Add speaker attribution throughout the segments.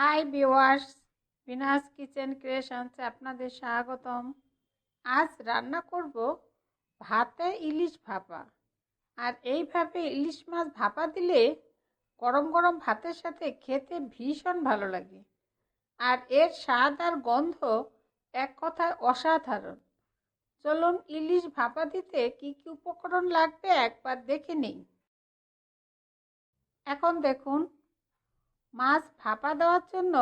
Speaker 1: High viewers Binas kitchen ক্রিয়েশনসে আপনাদের স্বাগতম। আজ রান্না করব ভাতে ইলিশ ভাপা। আর এইভাবে ইলিশ মাছ ভাপা দিলে গরম গরম ভাতের সাথে খেতে ভীষণ ভালো লাগে। আর এর স্বাদ আর গন্ধ এক কথায় অসাধারণ। চলুন ইলিশ ভাপা দিতে কি কি উপকরণ লাগবে একবার দেখে নেই। এখন দেখুন মাছ ভাপা দেওয়ার জন্য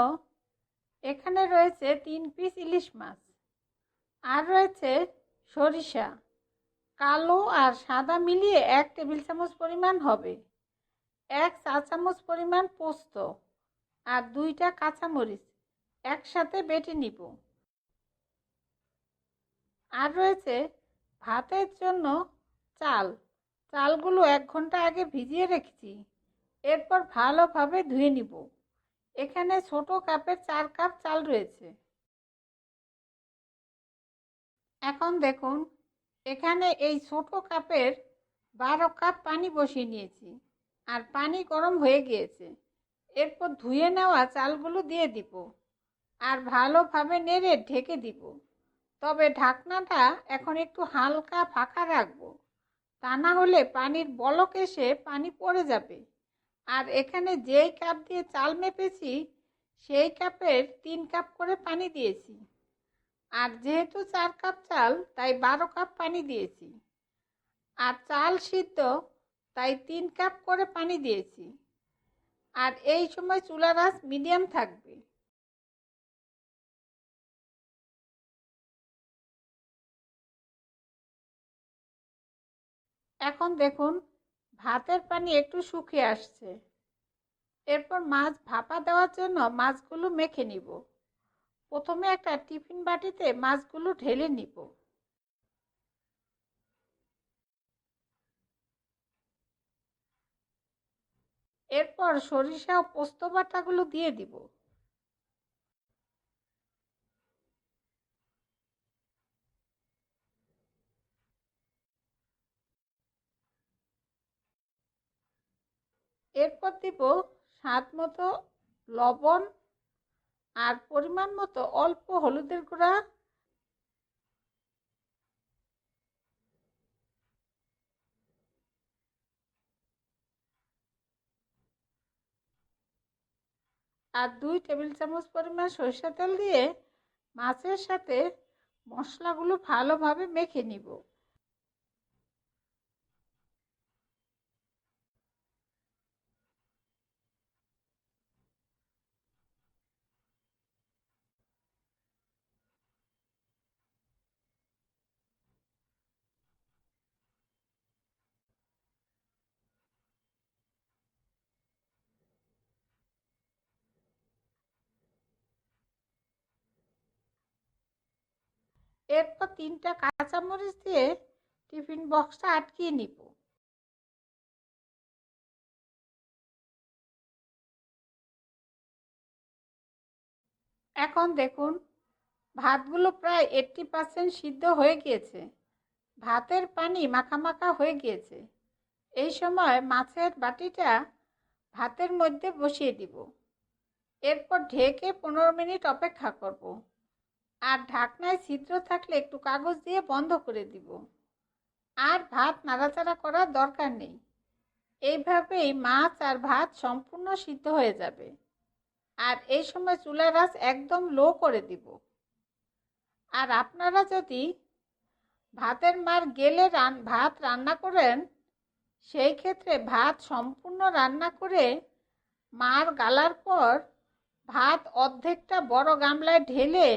Speaker 1: এখানে রয়েছে তিন পিস ইলিশ মাছ। আর রয়েছে সরিষা। কালো আর সাদা মিলিয়ে এক টেবিল চামচ পরিমাণ হবে। এক চা চামচ পরিমাণ পোস্ত আর দুইটা কাঁচামরিচ একসাথে বেটে নিব। আর রয়েছে ভাতের জন্য চাল। চালগুলো এক ঘণ্টা আগে ভিজিয়ে রেখেছি। এরপর ভালোভাবে ধুয়ে নিব। এখানে ছোট কাপের চার কাপ চাল রয়েছে। এখন দেখুন, এখানে এই ছোট কাপের বারো কাপ পানি বসিয়ে নিয়েছি আর পানি গরম হয়ে গিয়েছে। এরপর ধুয়ে নেওয়া চালগুলো দিয়ে দিব আর ভালোভাবে নেড়ে ঢেকে দিব। তবে ঢাকনাটা এখন একটু হালকা ফাঁকা রাখব। তা না হলে পানির বলক এসে পানি পড়ে যাবে। আর এখানে যেই কাপ দিয়ে চাল মেপেছি, সেই কাপের তিন কাপ করে পানি দিয়েছি। আর যেহেতু চার কাপ চাল, তাই বারো কাপ পানি দিয়েছি। আর চাল সিদ্ধ, তাই তিন কাপ করে পানি দিয়েছি। আর এই সময় চুলার আঁচ মিডিয়াম থাকবে। এখন দেখুন ভাতের পানি একটু শুকিয়ে আসছে। এরপর মাছ ভাপা দেওয়ার জন্য মাছগুলো মেখে নিব। প্রথমে একটা টিফিন বাটিতে মাছগুলো ঢেলে নিব। এরপর সরিষা ও পোস্ত বাটাগুলো দিয়ে দিব। এরপর দিব স্বাদ মতো লবণ আর পরিমাণ মতো অল্প হলুদের গুঁড়া। আর দুই টেবিল চামচ পরিমাণ সরিষা তেল দিয়ে মাছের সাথে মশলাগুলো ভালোভাবে মেখে নিব। এরপর তিনটা কাঁচামরিচ দিয়ে টিফিন বক্সটা আটকিয়ে নিব। এখন দেখুন, ভাতগুলো প্রায় এইট্টি পার্সেন্ট সিদ্ধ হয়ে গিয়েছে। ভাতের পানি মাখা হয়ে গিয়েছে। এই সময় মাছের বাটিটা ভাতের মধ্যে বসিয়ে দিব। এরপর ঢেকে পনেরো মিনিট অপেক্ষা করব। আর ঢাকনায় ছিদ্র থাকলে একটু কাগজ দিয়ে বন্ধ করে দিব। আর ভাত নাড়াচাড়া করার দরকার নেই। এইভাবেই মাছ আর ভাত সম্পূর্ণ সিদ্ধ হয়ে যাবে। আর এই সময় চুলার আঁচ একদম লো করে দিব। আর আপনারা যদি ভাতের মার গেলে রান, ভাত রান্না করেন, সেই ক্ষেত্রে ভাত সম্পূর্ণ রান্না করে মার গালার পর ভাত অর্ধেকটা বড় গামলায় ঢেলে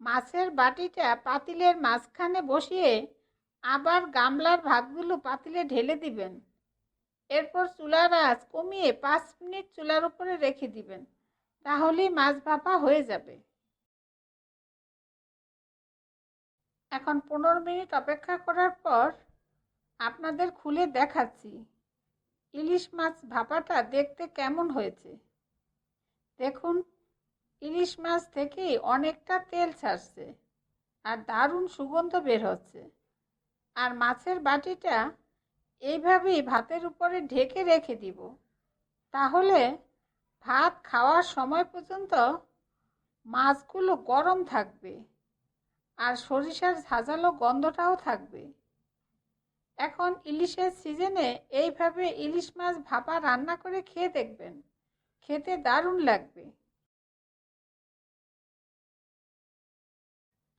Speaker 1: মাছের বাটিটা পাতিলের মাঝখানে বসিয়ে আবার গামলার ভাতগুলো পাতিলে ঢেলে দিবেন। এরপর চুলার আঁচ কমিয়ে পাঁচ মিনিট চুলার উপরে রেখে দিবেন। তাহলেই মাছ ভাপা হয়ে যাবে। এখন পনেরো মিনিট অপেক্ষা করার পর আপনাদের খুলে দেখাচ্ছি ইলিশ মাছ ভাপাটা দেখতে কেমন হয়েছে। দেখুন ইলিশ মাছ থেকেই অনেকটা তেল ছাড়ছে আর দারুণ সুগন্ধ বের হচ্ছে। আর মাছের বাটিটা এইভাবেই ভাতের উপরে ঢেকে রেখে দিব। তাহলে ভাত খাওয়ার সময় পর্যন্ত মাছগুলো গরম থাকবে আর সরিষার ঝাঁঝালো গন্ধটাও থাকবে। এখন ইলিশের সিজনে এইভাবে ইলিশ মাছ ভাপা রান্না করে খেয়ে দেখবেন। খেতে দারুণ লাগবে।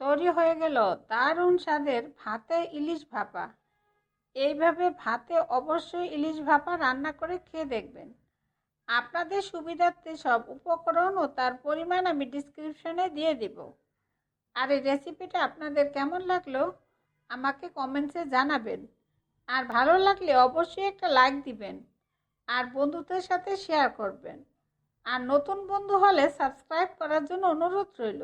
Speaker 1: তৈরি হয়ে গেল দারুণ স্বাদের ভাতে ইলিশ ভাপা। এইভাবে ভাতে অবশ্যই ইলিশ ভাপা রান্না করে খেয়ে দেখবেন। আপনাদের সুবিধার্থে সব উপকরণ ও তার পরিমাণ আমি ডিসক্রিপশনে দিয়ে দেব। আর এই রেসিপিটা আপনাদের কেমন লাগল, আমাকে কমেন্টসে জানাবেন। আর ভালো লাগলে অবশ্যই একটা লাইক দিবেন। আর বন্ধুদের সাথে শেয়ার করবেন। আর নতুন বন্ধু হলে সাবস্ক্রাইব করার জন্য অনুরোধ রইল।